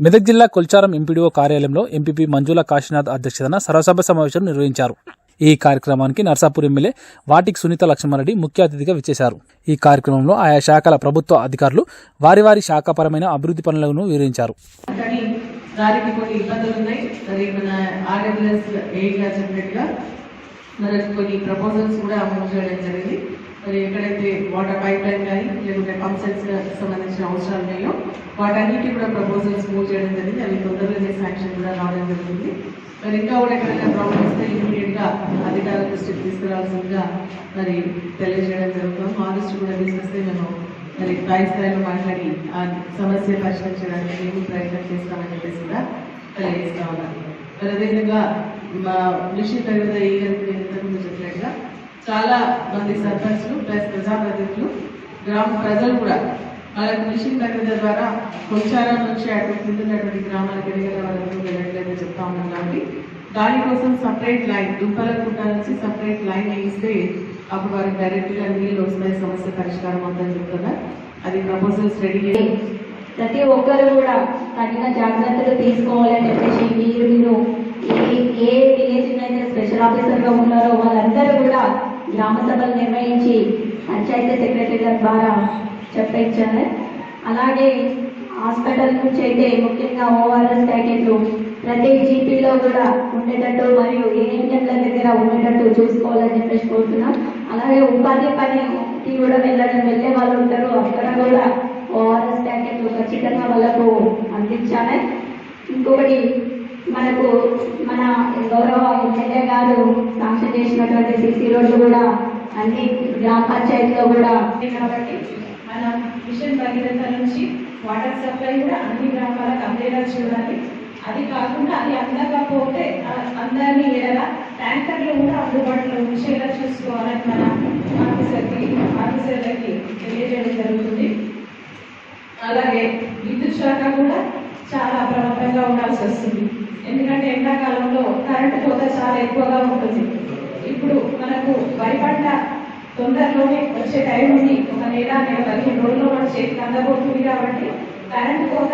మెదక్ జిల్లా కొల్చారం ఎంపీడీఓ కార్యాలయంలో ఎంపీపీ మంజుల కాశీనాథ్ అధ్యక్షతన సర్వసభ సమావేశం నిర్వహించారు. ఈ కార్యక్రమానికి నర్సాపూర్ ఎమ్మెల్యే వాటికి సునీత లక్ష్మణరెడ్డి ముఖ్య అతిథిగా విచ్చేశారు. ఈ కార్యక్రమంలో ఆయా శాఖల ప్రభుత్వ అధికారులు వారి వారి శాఖపరమైన అభివృద్ధి పనులను వివరించారు. దానికి కొన్ని ఇబ్బందులు ఉన్నాయి. మరి మన చెప్పినట్టుగా మనకు కొన్ని ప్రపోజల్స్ కూడా అమలు చేయడం జరిగింది. వాటర్ పైప్ లైన్ కానీ లేకుంటే పంప్ సెట్స్ సంబంధించిన అవసరాలు ఉన్నాయో వాటన్నిటి కూడా ప్రపోజల్స్ మూవ్ చేయడం జరిగింది. అవి తొందరగానే శాంక్షన్ కూడా రావడం జరిగింది. మరి ఇంకా కూడా ఎక్కడైనా ప్రాబ్లమ్స్ వస్తే ఇమీడియట్గా అధికార అధికారుల దృష్టికి తీసుకురావాల్సిందిగా మరి తెలియజేయడం జరుగుతుంది. మా దృష్టి కూడా తీసుకొస్తే మేము మరి పై స్థాయిలో మాట్లాడి ఆ సమస్య పరిష్కరించడానికి మేము ప్రయత్నం చేస్తామని చెప్పేసి కూడా తెలియజేస్తా ఉన్నాను. మరి అదేవిధంగా మా మిషన్ తగిన ఈ ఇంతకుముందు చెప్పినట్టుగా చాలా మంది సర్పంచ్లు ప్లస్ ప్రజాప్రతినిధులు గ్రామ ప్రజలు కూడా. వాళ్ళకి మిషన్ దగ్గర ద్వారా కొంచారం నుంచి అక్కడ కింద ఉన్నటువంటి గ్రామాలకు ఎదిగిన వరకు వెళ్ళట్లేదని చెప్తా ఉన్నాం కాబట్టి దానికోసం సపరేట్ లైన్ దుంపల గుట్ట నుంచి సపరేట్ లైన్ వేయిస్తే అప్పుడు వారికి డైరెక్ట్గా నీళ్ళు వస్తాయి సమస్య పరిష్కారం అవుతుందని చెప్తున్నారు. అది ప్రపోజల్స్ రెడీ ప్రతి ఒక్కరు కూడా తగిన జాగ్రత్తలు తీసుకోవాలని చెప్పేసి గ్రామ సభలు నిర్వహించి పంచాయతీ సెక్రటరీల ద్వారా చెప్పించారు అలాగే హాస్పిటల్ నుంచి అయితే ముఖ్యంగా ఓఆర్ఎస్ ప్యాకెట్లు ప్రతి జీపీలో కూడా ఉండేటట్టు మరియు ఏఎన్ఎంల దగ్గర ఉండేటట్టు చూసుకోవాలని చెప్పేసి కోరుతున్నాం. అలాగే ఉపాధి పనికి కూడా వెళ్ళడం వెళ్ళే వాళ్ళు ఉంటారు అక్కడ కూడా ఓఆర్ఎస్ ప్యాకెట్లు ఖచ్చితంగా వాళ్ళకు అందించాలి. ఇంకొకటి మనకు మన గౌరవ ఎమ్మెల్యే గారు సాంక్షన్ చేసినటువంటి సిసి రోడ్లు కూడా అన్ని గ్రామ పంచాయతీలో కూడా కాబట్టి మన మిషన్ భగీరథ నుంచి వాటర్ సప్లై కూడా అన్ని గ్రామాలకు అందేలా చూడాలి. అది కాకుండా అది అందకపోతే ఆ అందరినీ ఎడల ట్యాంకర్లు కూడా అందుబాటులో ఉంచేలా చూసుకోవాలని మన ఆఫీసర్కి ఆఫీసర్లకి తెలియజేయడం జరుగుతుంది అలాగే విద్యుత్ శాఖ కూడా చాలా జాగ్రత్తగా ఉండాల్సి వస్తుంది. ఎందుకంటే ఎండాకాలంలో కరెంటు కోత చాలా ఎక్కువగా ఉంటుంది. ఇప్పుడు మనకు వరి పంట తొందరలోనే వచ్చే టైం ఉంది. ఒక నెల నెల పదిహేను రోజుల్లో మన చేతికి అందబోతుంది కాబట్టి కరెంటు కోత